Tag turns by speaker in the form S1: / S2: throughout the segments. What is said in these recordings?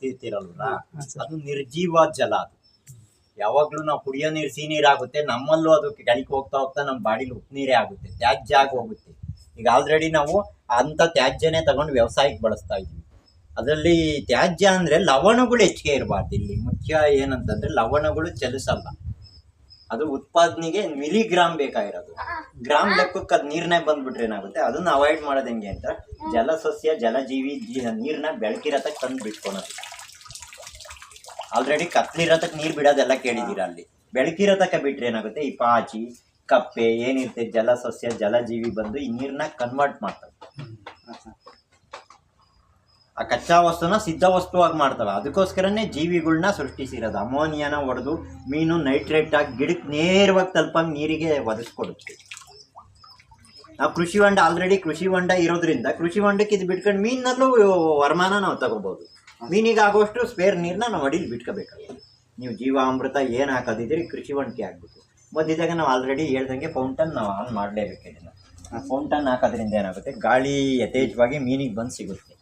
S1: ನೋಡ್ತಿರ್ತೀರಲ್ವ ಅದು ನಿರ್ಜೀವ ಜಲ ಅದು. ಯಾವಾಗ್ಲೂ ನಾವು ಕುಡಿಯೋ ನೀರು ಸಿಹಿ ನೀರಾಗುತ್ತೆ ನಮ್ಮಲ್ಲೂ ಅದು ಕೆಳಗೆ ಹೋಗ್ತಾ ಹೋಗ್ತಾ ನಮ್ಮ ಬಾಡಿಲಿ ಉಪ್ಪು ನೀರೇ ಆಗುತ್ತೆ ತ್ಯಾಜ್ಯ ಆಗಿ ಹೋಗುತ್ತೆ. ಈಗ ಆಲ್ರೆಡಿ ನಾವು ಅಂತ ತ್ಯಾಜ್ಯನೇ ತಗೊಂಡು ವ್ಯವಸಾಯಕ್ಕೆ ಬಳಸ್ತಾ ಇದ್ವಿ ಅದರಲ್ಲಿ ತ್ಯಾಜ್ಯ ಅಂದ್ರೆ ಲವಣಗಳು ಹೆಚ್ಚಿಗೆ ಇರಬಾರ್ದು. ಇಲ್ಲಿ ಮುಖ್ಯ ಏನಂತಂದ್ರೆ ಲವಣಗಳು ಚಲಿಸಲ್ಲ. ಅದು ಉತ್ಪಾದನೆಗೆ ಮಿಲಿಗ್ರಾಮ್ ಬೇಕಾಗಿರೋದು. ಗ್ರಾಮ್ ಲೆಕ್ಕಕ್ಕೆ ಅದು ನೀರನ್ನೇ ಬಂದ್ಬಿಟ್ರೆ ಏನಾಗುತ್ತೆ? ಅದನ್ನ ಅವಾಯ್ಡ್ ಮಾಡೋದು ಹೆಂಗೆ ಅಂತ ಜಲಸಸ್ಯ ಜಲಜೀವಿ ಜೀ ನೀರ್ನ ಬೆಳಕಿರತಕ್ಕೆ ತಂದು ಬಿಟ್ಕೊಳೋದು ಆಲ್ರೆಡಿ ಕತ್ಲಿರತಕ್ಕೆ ನೀರು ಬಿಡೋದೆಲ್ಲ ಕೇಳಿದ್ದೀರಾ ಅಲ್ಲಿ. ಬೆಳಕಿರತಕ್ಕ ಬಿಟ್ರೆ ಏನಾಗುತ್ತೆ? ಈ ಪಾಚಿ, ಕಪ್ಪೆ, ಏನಿರುತ್ತೆ? ಜಲಸಸ್ಯ ಜಲಜೀವಿ ಬಂದು ಈ ನೀರನ್ನ ಕನ್ವರ್ಟ್ ಮಾಡ್ತವೆ. ಆ ಕಚ್ಚಾ ವಸ್ತುನ ಸಿದ್ಧ ವಸ್ತುವಾಗಿ ಮಾಡ್ತವೆ. ಅದಕ್ಕೋಸ್ಕರನೇ ಜೀವಿಗಳನ್ನ ಸೃಷ್ಟಿಸಿರೋದು. ಅಮೋನಿಯಾನ ಹೊಡೆದು ಮೀನು ನೈಟ್ರೇಟ್ ಆಗಿ ಗಿಡಕ್ಕೆ ನೇರವಾಗಿ ತಲುಪಂಗೆ ನೀರಿಗೆ ಒದಗಿಸ್ಕೊಡುತ್ತೆ. ನಾವು ಕೃಷಿ ಹೊಂಡ ಆಲ್ರೆಡಿ ಕೃಷಿ ಹೊಂಡ ಇರೋದ್ರಿಂದ ಕೃಷಿ ಹೊಂಡಕ್ಕೆ ಇದು ಬಿಟ್ಕೊಂಡು ಮೀನಲ್ಲೂ ವರಮಾನ ನಾವು ತಗೋಬಹುದು. ಮೀನಿಗೆ ಆಗೋಷ್ಟು ಸ್ಪೇರ್ ನೀರನ್ನ ನಾವು ಅಡಿಲಿ ಬಿಟ್ಕೋಬೇಕಾಗುತ್ತೆ ನೀವು ಜೀವಾಮೃತ ಏನು ಹಾಕೋದಿದ್ದೀರಿ ಕೃಷಿ ಹೊಂಡಕ್ಕೆ ಆಗಬೇಕು ಮಧ್ಯದಾಗ ನಾವು ಆಲ್ರೆಡಿ ಹೇಳ್ದಂಗೆ ಫೌಂಟನ್ ನಾವು ಆನ್ ಮಾಡಲೇಬೇಕು ಇದನ್ನು. ಫೌಂಟನ್ ಹಾಕೋದ್ರಿಂದ ಏನಾಗುತ್ತೆ? ಗಾಳಿ ಯಥೇಚ್ಛವಾಗಿ ಮೀನಿಗೆ ಬಂದು ಸಿಗುತ್ತೆ.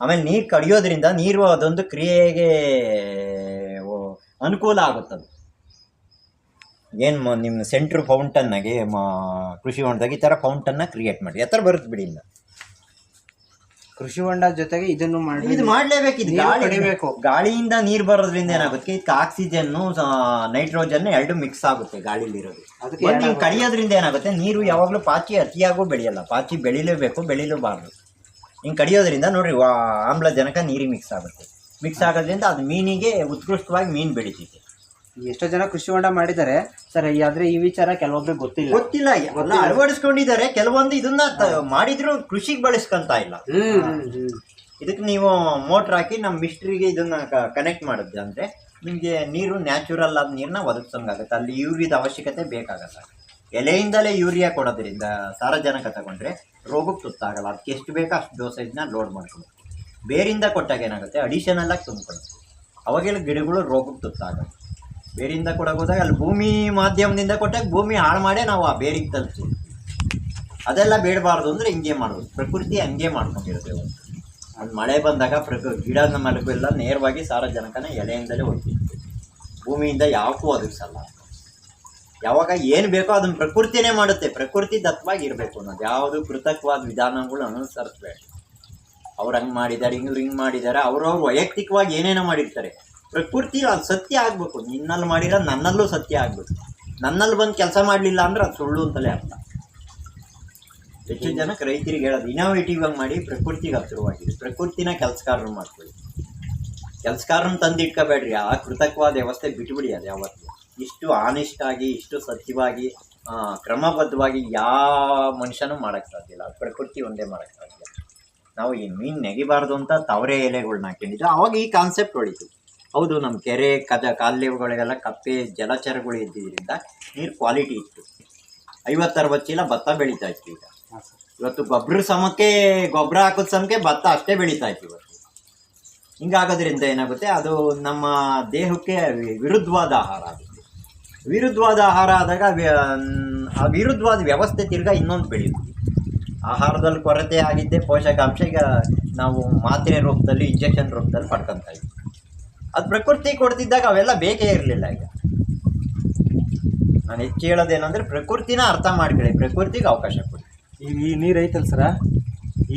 S1: ಆಮೇಲೆ ನೀರು ಕಡಿಯೋದ್ರಿಂದ ನೀರು ಅದೊಂದು ಕ್ರಿಯೆಗೆ ಅನುಕೂಲ ಆಗುತ್ತದು ಏನು ನಿಮ್ಮ ಸೆಂಟ್ರ್ ಫೌಂಟನ್ನಾಗೆ ಕೃಷಿ ಹೊಂಡದಾಗ ಈ ಥರ ಫೌಂಟನ್ನ ಕ್ರಿಯೇಟ್ ಮಾಡಿ. ಎತ್ತರ ಬರುತ್ತೆ ಬಿಡಿ ಇನ್ನು.
S2: ಕೃಷಿ ಹೊಂಡ ಜೊತೆಗೆ ಇದನ್ನು ಮಾಡಿ
S1: ಇದು ಮಾಡ್ಲೇಬೇಕು ಇದು
S2: ನೀರು
S1: ಗಾಳಿ
S2: ಕಡಿಬೇಕು.
S1: ಗಾಳಿಯಿಂದ ನೀರು ಬರೋದ್ರಿಂದ ಏನಾಗುತ್ತೆ? ಇದಕ್ಕೆ ಆಕ್ಸಿಜನ್ ನೈಟ್ರೋಜನ್ ಎರಡು ಮಿಕ್ಸ್ ಆಗುತ್ತೆ ಗಾಳಿಲಿರೋದು.
S2: ಅದಕ್ಕೆ
S1: ಒಂದು ಹಿಂಗ್? ಕಡಿಯೋದ್ರಿಂದ ಏನಾಗುತ್ತೆ? ನೀರು ಯಾವಾಗಲೂ ಪಾಚಿ ಅತಿಯಾಗೂ ಬೆಳೆಯಲ್ಲ ಪಾಚಿ ಬೆಳಿಲೇಬೇಕು ಬೆಳಿಲೂಬಾರ್ದು. ಹಿಂಗೆ ಕಡಿಯೋದ್ರಿಂದ ನೋಡ್ರಿ ವಾ ಆಮ್ಲಜನಕ ನೀರಿಗೆ ಮಿಕ್ಸ್ ಆಗುತ್ತೆ. ಮಿಕ್ಸ್ ಆಗೋದ್ರಿಂದ ಅದು ಮೀನಿಗೆ ಉತ್ಕೃಷ್ಟವಾಗಿ ಮೀನು ಬೆಳಿತೈತೆ.
S2: ಎಷ್ಟೋ ಜನ ಕೃಷಿ ಹೊಂಡ ಮಾಡಿದ್ದಾರೆ. ಸರ್ ಆದ್ರೆ ಈ ವಿಚಾರ ಕೆಲವೊಬ್ರಿಗೆ ಗೊತ್ತಿಲ್ಲ.
S1: ಗೊತ್ತಿಲ್ಲ ಅಳವಡಿಸ್ಕೊಂಡಿದ್ದಾರೆ. ಕೆಲವೊಂದು ಇದನ್ನ ತ- ಮಾಡಿದ್ರು ಕೃಷಿಗೆ ಬಳಸ್ಕೊಂತ ಇಲ್ಲ.
S2: ಹ್ಮ್ ಹ್ಮ್ ಹ್ಮ್.
S1: ಇದಕ್ಕೆ ನೀವು ಮೋಟರ್ ಹಾಕಿ ನಮ್ಮ ಮಿಸ್ಟ್ರಿಗೆ ಇದನ್ನ ಕನೆಕ್ಟ್ ಮಾಡಿದ್ದೆ ಅಂದ್ರೆ ನಿಮಗೆ ನೀರು ನ್ಯಾಚುರಲ್ ಆದ ನೀರನ್ನ ಒದಗಿಸಂಗಾಗುತ್ತೆ. ಅಲ್ಲಿ ಯೂರಿಯಾದ ಅವಶ್ಯಕತೆ ಬೇಕಾಗಲ್ಲ ಎಲೆಯಿಂದಲೇ ಯೂರಿಯಾ ಕೊಡೋದ್ರಿಂದ ಸಾರಜನಕ ತಗೊಂಡ್ರೆ ರೋಗಕ್ಕೆ ತುತ್ತಾಗಲ್ಲ. ಅದಕ್ಕೆ ಎಷ್ಟು ಬೇಕೋ ಅಷ್ಟು ಡೋಸೇಜ್ನ ಲೋಡ್ ಮಾಡ್ಕೊಬೇಕು. ಬೇರಿಂದ ಕೊಟ್ಟಾಗ ಏನಾಗುತ್ತೆ? ಅಡಿಷನಲ್ ಆಗಿ ತುಂಬಿಕೊಳ್ಳುತ್ತೆ ಅವಾಗೆಲ್ಲ ಗಿಡಗಳು ರೋಗಕ್ಕೆ ತುತ್ತಾಗಲ್ಲ. ಬೇರಿಂದ ಕೊಡೋಕೋದಾಗ ಅಲ್ಲಿ ಭೂಮಿ ಮಾಧ್ಯಮದಿಂದ ಕೊಟ್ಟಾಗ ಭೂಮಿ ಹಾಳು ಮಾಡೇ ನಾವು ಆ ಬೇರಿಗೆ ತಲುಪಿ ಅದೆಲ್ಲ ಬೇಡಬಾರ್ದು ಅಂದರೆ ಹಿಂಗೆ ಮಾಡ್ಬೋದು. ಪ್ರಕೃತಿ ಹಂಗೆ ಮಾಡ್ಕೊಂಡಿರುತ್ತೆ ಅದು ಮಳೆ ಬಂದಾಗ ಪ್ರಕೃ ಗಿಡ ಮಲಗು ನೇರವಾಗಿ ಸಾರಜನಕನ ಎಲೆಯಿಂದಲೇ ಹೊಡ್ತಿತ್ತು ಭೂಮಿಯಿಂದ ಯಾಕೂ ಒದಗಿಸಲ್ಲ ಯಾವಾಗ ಏನು ಬೇಕೋ ಅದನ್ನು ಪ್ರಕೃತಿನೇ ಮಾಡುತ್ತೆ. ಪ್ರಕೃತಿ ದತ್ತವಾಗಿ ಇರಬೇಕು ಅನ್ನೋದು. ಯಾವುದು ಕೃತಕವಾದ ವಿಧಾನಗಳು ಅನುಸರಿಸ್ಬೇಕು. ಅವ್ರು ಹಂಗೆ ಮಾಡಿದ್ದಾರೆ ಇವ್ರು ಹಿಂಗೆ ಮಾಡಿದ್ದಾರೆ ಅವ್ರವ್ರು ವೈಯಕ್ತಿಕವಾಗಿ ಏನೇನೋ ಮಾಡಿರ್ತಾರೆ. ಪ್ರಕೃತಿ ಅದು ಸತ್ಯ ಆಗ್ಬೇಕು. ನಿನ್ನಲ್ಲಿ ಮಾಡಿರ ನನ್ನಲ್ಲೂ ಸತ್ಯ ಆಗ್ಬೇಕು. ನನ್ನಲ್ಲಿ ಬಂದು ಕೆಲಸ ಮಾಡಲಿಲ್ಲ ಅಂದ್ರೆ ಅದು ಸುಳ್ಳು ಅಂತಲೇ ಅರ್ಥ. ಹೆಚ್ಚು ಜನಕ್ಕೆ ರೈತರಿಗೆ ಹೇಳೋದು ಇನೋವೇಟಿವ್ ಆಗಿ ಮಾಡಿ ಪ್ರಕೃತಿಗೆ ಹತ್ತಿರವಾಗಿದೆ ಪ್ರಕೃತಿನ ಕೆಲಸಕಾರರು ಮಾಡ್ಕೊಳ್ಳಿ. ಕೆಲಸಕಾರನ ತಂದಿಟ್ಕೋಬೇಡ್ರಿ ಆ ಕೃತಕವಾದ ವ್ಯವಸ್ಥೆ ಬಿಟ್ಬಿಡಿ ಅದು ಯಾವತ್ತು. ಇಷ್ಟು ಆನೆಸ್ಟ್ ಆಗಿ ಇಷ್ಟು ಸತ್ಯವಾಗಿ ಕ್ರಮಬದ್ಧವಾಗಿ ಯಾವ ಮನುಷ್ಯನೂ ಮಾಡಕ್ಕೆ ಸಾಧ್ಯ ಇಲ್ಲ. ಅದು ಪ್ರಕೃತಿ ಒಂದೇ ಮಾಡಕ್ಕೆ ಸಾಧ್ಯ ನಾವು ಈ ಮೀನು ನೆಗಿಬಾರ್ದು ಅಂತ ತವರೆ ಎಲೆಗಳನ್ನ ಹಾಕೊಂಡಿದ್ದು ಅವಾಗ ಈ ಕಾನ್ಸೆಪ್ಟ್ ಹೊಳಿತು. ಹೌದು ನಮ್ಮ ಕೆರೆ ಕದ ಕಾಲುವೆಗಳಿಗೆಲ್ಲ ಕಪ್ಪೆ ಜಲಚರಗಳು ಇದ್ದಿದ್ದರಿಂದ ನೀರು ಕ್ವಾಲಿಟಿ ಇತ್ತು. ಐವತ್ತರವತ್ತು ಚೀಲ ಭತ್ತ ಬೆಳೀತಾ ಇತ್ತು ಈಗ. ಇವತ್ತು ಗೊಬ್ಬರ ಸಮಕ್ಕೆ ಗೊಬ್ಬರ ಹಾಕೋದ್ ಸಮಕ್ಕೆ ಭತ್ತ ಅಷ್ಟೇ ಬೆಳೀತಾ ಇತ್ತು ಇವತ್ತು. ಹಿಂಗಾಗೋದ್ರಿಂದ ಏನಾಗುತ್ತೆ ಅದು ನಮ್ಮ ದೇಹಕ್ಕೆ ವಿರುದ್ಧವಾದ ಆಹಾರ ಆಗುತ್ತೆ ವಿರುದ್ಧವಾದ ಆಹಾರ ಆದಾಗ ಆ ವಿರುದ್ಧವಾದ ವ್ಯವಸ್ಥೆ ತಿರ್ಗಾ ಇನ್ನೊಂದು ಬೆಳೆಯುತ್ತೆ. ಆಹಾರದಲ್ಲಿ ಕೊರತೆ ಆಗಿದ್ದೆ ಪೋಷಕಾಂಶ ಈಗ ನಾವು ಮಾತ್ರೆ ರೂಪದಲ್ಲಿ ಇಂಜೆಕ್ಷನ್ ರೂಪದಲ್ಲಿ ಪಡ್ಕೊತಾ ಇದ್ವಿ. ಅದು ಪ್ರಕೃತಿ ಕೊಡ್ತಿದ್ದಾಗ ಅವೆಲ್ಲ ಬೇಕೇ ಇರಲಿಲ್ಲ ಈಗ. ನಾನು ಹೆಚ್ಚು ಹೇಳೋದೇನಂದ್ರೆ ಪ್ರಕೃತಿನ ಅರ್ಥ ಮಾಡ್ಕೊಳ್ಳಿ ಪ್ರಕೃತಿಗೆ ಅವಕಾಶ ಕೊಡಿ.
S3: ಈಗ ಈ ನೀರು ಐತಲ್ ಸರ?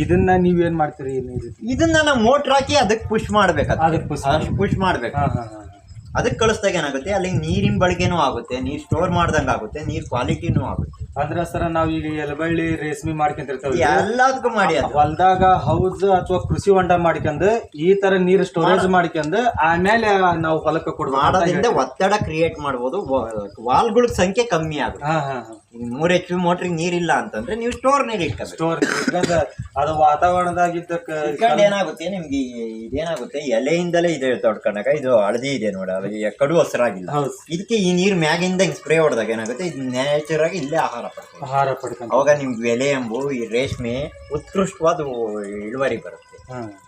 S3: ಇದನ್ನ ನೀವೇನು ಮಾಡ್ತೀರಿ ನೀರು
S1: ಇದನ್ನ ನಾವು ಮೋಟ್ರ್ ಹಾಕಿ ಅದಕ್ಕೆ ಪುಷ್ ಮಾಡ್ಬೇಕು
S3: ಅದಕ್ಕೆ ಮಾಡ್ಬೇಕು.
S1: ಪುಷ್ ಮಾಡ್ಬೇಕು. ಅದಕ್ಕೆ ಕಳಿಸ್ದಾಗ ಏನಾಗುತ್ತೆ? ಅಲ್ಲಿ ನೀರಿನ ಬಳಕೆನೂ ಆಗುತ್ತೆ ನೀರು ಸ್ಟೋರ್ ಮಾಡ್ದಂಗೆ ಆಗುತ್ತೆ ನೀರು ಕ್ವಾಲಿಟಿನೂ ಆಗುತ್ತೆ.
S3: ಅಂದ್ರ ಸರ ನಾವ್ ಈಗ ಎಲಬಳ್ಳಿ ರೇಷ್ಮೆ ಮಾಡ್ಕೊಂತಿರ್ತೇವೆ
S1: ಎಲ್ಲದಕ್ಕೂ ಮಾಡಿ
S3: ಹೊಲ್ದಾಗ ಹೌಸ್ ಅಥವಾ ಕೃಷಿ ಹೊಂಡ ಮಾಡ್ಕೊಂಡ್ ಈ ತರ ನೀರ್ ಸ್ಟೋರೇಜ್ ಮಾಡ್ಕೊಂಡ್ ಆಮೇಲೆ ನಾವು ಹೊಲಕ್ಕೆ ಕೊಡ್ಬೋದು
S1: ಒತ್ತಡ ಕ್ರಿಯೇಟ್ ಮಾಡ್ಬೋದು. ವಾಲ್ಗಳ ಸಂಖ್ಯೆ ಕಮ್ಮಿ ಆಗುತ್ತೆ. ಈಗ ಮೂರ್ ಎಚ್ ಪಿ ಮೋಟ್ರಿಗೆ ನೀರಿಲ್ಲ ಅಂತಂದ್ರೆ ನೀವು ಸ್ಟೋರ್ ನೀರು ಇಟ್ಕೋಬೇಕು.
S3: ಸ್ಟೋರ್ ಅದು ವಾತಾವರಣದಾಗಿದ್ದಕ್ಕ
S1: ಇಟ್ಕೊಂಡು ಏನಾಗುತ್ತೆ ನಿಮ್ಗೆ ಇದೇನಾಗುತ್ತೆ? ಎಲೆಯಿಂದಲೇ ಇದೆ ತೊಡ್ಕೊಂಡಾಗ ಇದು ಹಳದಿ ಇದೆ ನೋಡ. ಕಡು ಹಸಿರಾಗಿಲ್ಲ. ಇದಕ್ಕೆ ಈ ನೀರು ಮ್ಯಾಗಿಂದ ಸ್ಪ್ರೇ ಹೊಡೆದಾಗ ಏನಾಗುತ್ತೆ? ಇದು ನ್ಯಾಚುರಾಗಿ ಇಲ್ಲೇ ಆಹಾರ. ಪಡ್ತದೆ
S3: ಆಹಾರ ಪಡ್ಕೊಂಡು.
S1: ಅವಾಗ ನಿಮ್ಗೆ ಬೆಲೆ ಎಂಬು ಈ ರೇಷ್ಮೆ ಉತ್ಕೃಷ್ಟವಾದ ಇಳುವರಿ ಬರುತ್ತೆ.
S3: ನಮ್ದೇನು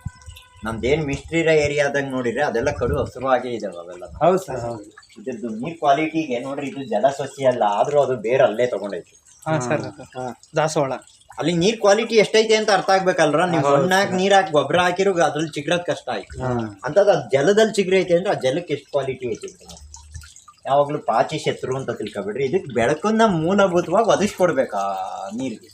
S1: ನಮ್ದೇನ್ ಮಿಸ್ಟ್ರಿರ ಏರಿಯಾದಾಗ ನೋಡಿದ್ರೆ ಅದೆಲ್ಲ ಕಡು ಹಸಿರುವಾಗೇ ಇದಾವೆ ಅವೆಲ್ಲ.
S3: ಹೌದು ಸರ್ ಹೌದು.
S1: ಇದ್ರದ್ದು ನೀರ್ ಕ್ವಾಲಿಟಿಗೆ ನೋಡ್ರಿ ಇದು ಜಲಸಸ್ಯ ಅಲ್ಲ ಆದ್ರೂ ಅದು ಬೇರೆ ಅಲ್ಲೇ ತಗೊಂಡೈತಿ
S3: ಹಾ ಸರ್
S2: ದಾಸವಾಳ.
S1: ಅಲ್ಲಿ ನೀರ್ ಕ್ವಾಲಿಟಿ ಎಷ್ಟೈತೆ ಅಂತ ಅರ್ಥ ಆಗ್ಬೇಕಲ್ರ? ನೀವು ಹಣ್ಣಾಕ್ ನೀರ್ ಹಾಕಿ ಗೊಬ್ಬರ ಹಾಕಿರೋ ಅದ್ರಲ್ಲಿ ಚಿಗ್ರದ್ ಕಷ್ಟ ಆಯ್ತು. ಅಂತದ್ ಅದ್ ಜಲದಲ್ಲಿ ಚಿಗ್ರೈತೆ ಐತೆ ಅಂದ್ರೆ ಆ ಜಲಕ್ಕೆ ಎಷ್ಟು ಕ್ವಾಲಿಟಿ ಐತೆ ಅಂತ. ಯಾವಾಗ್ಲೂ ಪಾಚಿ ಶತ್ರು ಅಂತ ತಿಳ್ಕೊಬೇಡ್ರಿ. ಇದಕ್ಕೆ ಬೆಳಕನ್ನ ಮೂಲಭೂತವಾಗಿ ಒದಗಿಸ್ಕೊಡ್ಬೇಕಾ ನೀರಿಗೆ?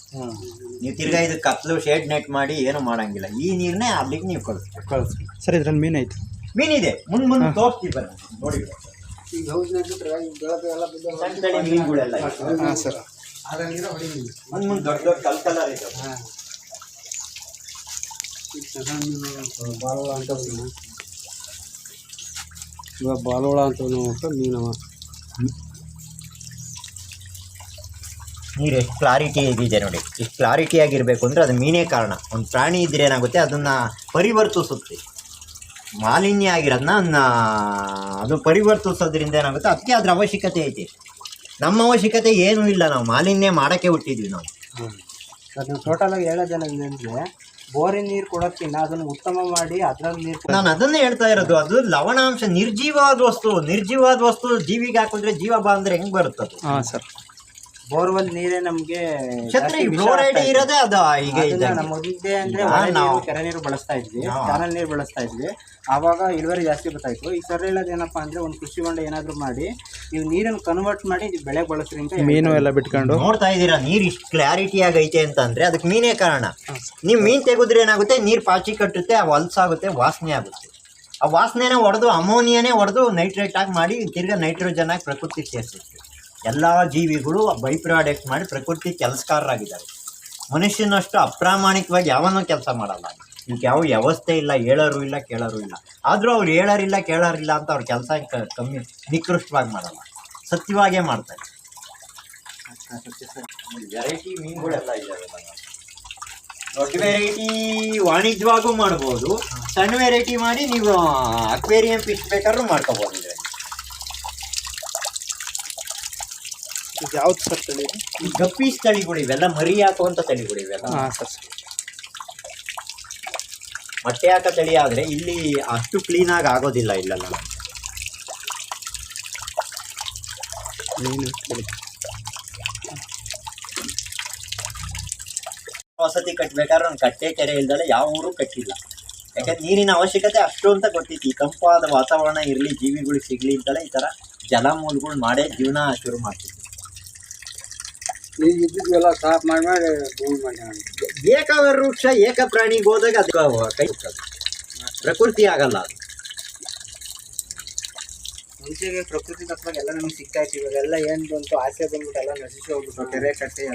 S1: ನೀವು ತಿರ್ಗಾ ಇದಕ್ಕೆ ಕತ್ಲು ಶೇಡ್ ನೆಟ್ ಮಾಡಿ ಏನು ಮಾಡಂಗಿಲ್ಲ. ಈ ನೀರ್ನೇ ಅಲ್ಲಿಗೆ ನೀವು ಕಳಿಸ್ಬೇಕು
S2: ಕಳಿಸ್ತೀವಿ
S3: ಸರ್ ಇದ್ರಲ್ಲಿ ಮೀನು ಐತೆ.
S1: ಮೀನಿದೆ ಮುಂದ್ ಮುಂದೆ ತೋರಿಸ್ತೀವಿ ಬನ್ನಿ. ನೋಡಿ. ಮೀನುಗಳೆಲ್ಲ ಮುಂದ್ ಮುಂದ್ ದೊಡ್ಡ ದೊಡ್ಡ ಕಲ್ ಕಲರ್ ಇದೆ.
S2: ಇವಾಗ ಬಾಲೋಳ ಅಂತ ಮೀನವ.
S1: ನೀರು ಎಷ್ಟು ಕ್ಲಾರಿಟಿ ಇದೆ ನೋಡಿ. ಎಷ್ಟು ಕ್ಲಾರಿಟಿ ಆಗಿರಬೇಕು ಅಂದರೆ ಅದು ಮೀನೇ ಕಾರಣ. ಒಂದು ಪ್ರಾಣಿ ಇದ್ರೆ ಏನಾಗುತ್ತೆ ಅದನ್ನು ಪರಿವರ್ತಿಸುತ್ತೆ. ಮಾಲಿನ್ಯ ಆಗಿರೋದನ್ನ ಅದನ್ನ ಅದು ಪರಿವರ್ತಿಸೋದ್ರಿಂದ ಏನಾಗುತ್ತೆ ಅದಕ್ಕೆ ಅದ್ರ ಅವಶ್ಯಕತೆ ಐತಿ. ನಮ್ಮ ಅವಶ್ಯಕತೆ ಏನೂ ಇಲ್ಲ ನಾವು ಮಾಲಿನ್ಯ ಮಾಡೋಕ್ಕೆ ಹುಟ್ಟಿದ್ವಿ ನಾವು.
S2: ಅದು ಟೋಟಲ್ ಆಗಿ ಹೇಳೋದೇನಂದ್ರೆ ಬೋರಿನ ನೀರು ಕೊಡೋಕ್ಕಿಂತ ಅದನ್ನು ಉತ್ತಮ ಮಾಡಿ ಅದ್ರಲ್ಲಿ ನೀರು
S1: ನಾನು ಅದನ್ನೇ ಹೇಳ್ತಾ ಇರೋದು. ಅದು ಲವಣಾಂಶ ನಿರ್ಜೀವವಾದ ವಸ್ತು. ನಿರ್ಜೀವವಾದ ವಸ್ತು ಜೀವಿಗೆ ಹಾಕಿದ್ರೆ ಜೀವ ಬಾ ಅಂದ್ರೆ ಹೆಂಗ್ ಬರುತ್ತದೆ?
S3: ಹಾಂ ಸರ್.
S2: ಬೋರ್ವೆಲ್ ನೀರೇ ನಮ್ಗೆ
S1: ಛತ್ರಿ. ಇರೋದೇ ಅದು ಈಗ.
S2: ನಮ್ಮ ಮೊದಲಿದ್ದೆ ಅಂದ್ರೆ
S1: ನಾವು-
S2: ಕೆರೆ ನೀರು ಬಳಸ್ತಾ ಇದ್ವಿ
S1: ಕ್ಯಾನಲ್
S2: ಚಾನಲ್ ನೀರು ಬಳಸ್ತಾ ಇದ್ವಿ. ಆವಾಗ ಇಳುವರಿ ಜಾಸ್ತಿ ಬರ್ತಾಯಿತ್ತು ಈ ಸರ್ ಹೇಳೋದು ಏನಪ್ಪಾ ಅಂದ್ರೆ ಒಂದು ಕೃಷಿ ಹೊಂಡ ಏನಾದ್ರು ಮಾಡಿ ನೀವು ನೀರನ್ನು ಕನ್ವರ್ಟ್ ಮಾಡಿ ನೀವು ಬೆಳೆ ಬಳಸ್ರಿ ಅಂತ
S3: ಮೀನು ಎಲ್ಲ ಬಿಟ್ಕೊಂಡು.
S1: ನೋಡ್ತಾ ಇದ್ದೀರಾ ನೀರ್ ಇಷ್ಟು ಕ್ಲಾರಿಟಿ ಆಗೈತೆ ಅಂತ ಅಂದ್ರೆ ಅದಕ್ಕೆ ಮೀನೇ ಕಾರಣ. ನೀವು ಮೀನ್ ತೆಗೆದ್ರೆ ಏನಾಗುತ್ತೆ? ನೀರ್ ಪಾಚಿ ಕಟ್ಟುತ್ತೆ ಆ ಹೊಲ್ಸಾಗುತ್ತೆ ವಾಸನೆ ಆಗುತ್ತೆ. ಆ ವಾಸನೆನೇ ಹೊಡೆದು ಅಮೋನಿಯಾನೇ ಹೊಡೆದು ನೈಟ್ರೇಟ್ ಆಗಿ ಮಾಡಿ ತಿರ್ಗಾ ನೈಟ್ರೋಜನ್ ಆಗಿ ಪ್ರಕೃತಿ ಸೇರಿಸುತ್ತೆ. ಎಲ್ಲ ಜೀವಿಗಳು ಬೈ ಪ್ರಾಡಕ್ಟ್ ಮಾಡಿ ಪ್ರಕೃತಿ ಕೆಲಸಕಾರರಾಗಿದ್ದಾರೆ ಮನುಷ್ಯನಷ್ಟು ಅಪ್ರಾಮಾಣಿಕವಾಗಿ ಯಾವನೂ ಕೆಲಸ ಮಾಡಲ್ಲ. ಈಗ ಯಾವ ವ್ಯವಸ್ಥೆ ಇಲ್ಲ ಹೇಳೋರು ಇಲ್ಲ ಕೇಳೋರು ಇಲ್ಲ. ಆದರೂ ಅವ್ರು ಹೇಳೋರಿಲ್ಲ ಕೇಳೋರಿಲ್ಲ ಅಂತ ಅವ್ರ ಕೆಲಸ ಕಮ್ಮಿ ನಿಕೃಷ್ಟವಾಗಿ ಮಾಡಲ್ಲ. ಸತ್ಯವಾಗೇ ಮಾಡ್ತಾರೆ. ವೆರೈಟಿ ಮೀನುಗಳೆಲ್ಲ ಇದ್ದಾವೆ ದೊಡ್ಡ ವೆರೈಟಿ ವಾಣಿಜ್ಯವಾಗೂ ಮಾಡ್ಬೋದು. ಸಣ್ಣ ವೆರೈಟಿ ಮಾಡಿ ನೀವು ಅಕ್ವೇರಿಯಂ ಫಿಶ್ ಬೇಕಾದ್ರೂ ಮಾಡ್ಕೋಬೋದು. ಇದರಲ್ಲಿ
S3: ಯಾವ್ದು ಸರ್ ತಳಿ
S1: ಈ ಗಪ್ಪೀಸ್ ತಳಿಗಳು ಇವೆಲ್ಲ ಮರಿ ಹಾಕುವಂತ ತಳಿಗಳು ಇವೆಲ್ಲ.
S3: ಹಾಂ ಸರ್
S1: ಮೊಟ್ಟೆ ಹಾಕೋ ತಳಿ ಆದ್ರೆ ಇಲ್ಲಿ ಅಷ್ಟು ಕ್ಲೀನ್ ಆಗಿ ಆಗೋದಿಲ್ಲ ಇಲ್ಲೆಲ್ಲ. ವಸತಿ ಕಟ್ಬೇಕಾದ್ರೆ ಒಂದು ಕಟ್ಟೆ ಕೆರೆ ಇಲ್ದಲೆ ಯಾವ ಊರು ಕಟ್ಟಿಲ್ಲ. ಯಾಕಂದ್ರೆ ನೀರಿನ ಅವಶ್ಯಕತೆ ಅಷ್ಟು ಅಂತ ಗೊತ್ತಿತ್ತು. ಈ ತಂಪಾದ ವಾತಾವರಣ ಇರಲಿ ಜೀವಿಗಳಿಗೆ ಸಿಗ್ಲಿ ಅಂತಲೇ ಈ ತರ ಜಲಮೂಲಗಳು ಮಾಡೇ ಜೀವನ ಶುರು ಮಾಡ್ತಿದ್ವಿ
S2: ಈಗ ಇದ್ದಿದ್ವೆಲ್ಲ ಸಾಫ್ ಮಾಡಿ ಮಾಡಿ ಭೂಮಿ
S1: ಏಕ ವೃಕ್ಷ ಏಕ ಪ್ರಾಣಿಗೆ ಹೋದಾಗ ಅದು ಕೈ. ಪ್ರಕೃತಿ ಆಗಲ್ಲ ಅದು.
S2: ಮುಂಚೆಗೆ ಪ್ರಕೃತಿ ತಪ್ಪಾಗ ಎಲ್ಲ ನಮ್ಗೆ ಸಿಗ್ತಾ ಇತ್ತು ಇವಾಗೆಲ್ಲ ಏನು ಬಂತು ಆಸೆ ಬಂದ್ಬಿಟ್ಟು ಎಲ್ಲ ನಶಿಸಿ ಹೋಗ್ಬಿಟ್ಟು ಕೆರೆ ಕಟ್ಟೆ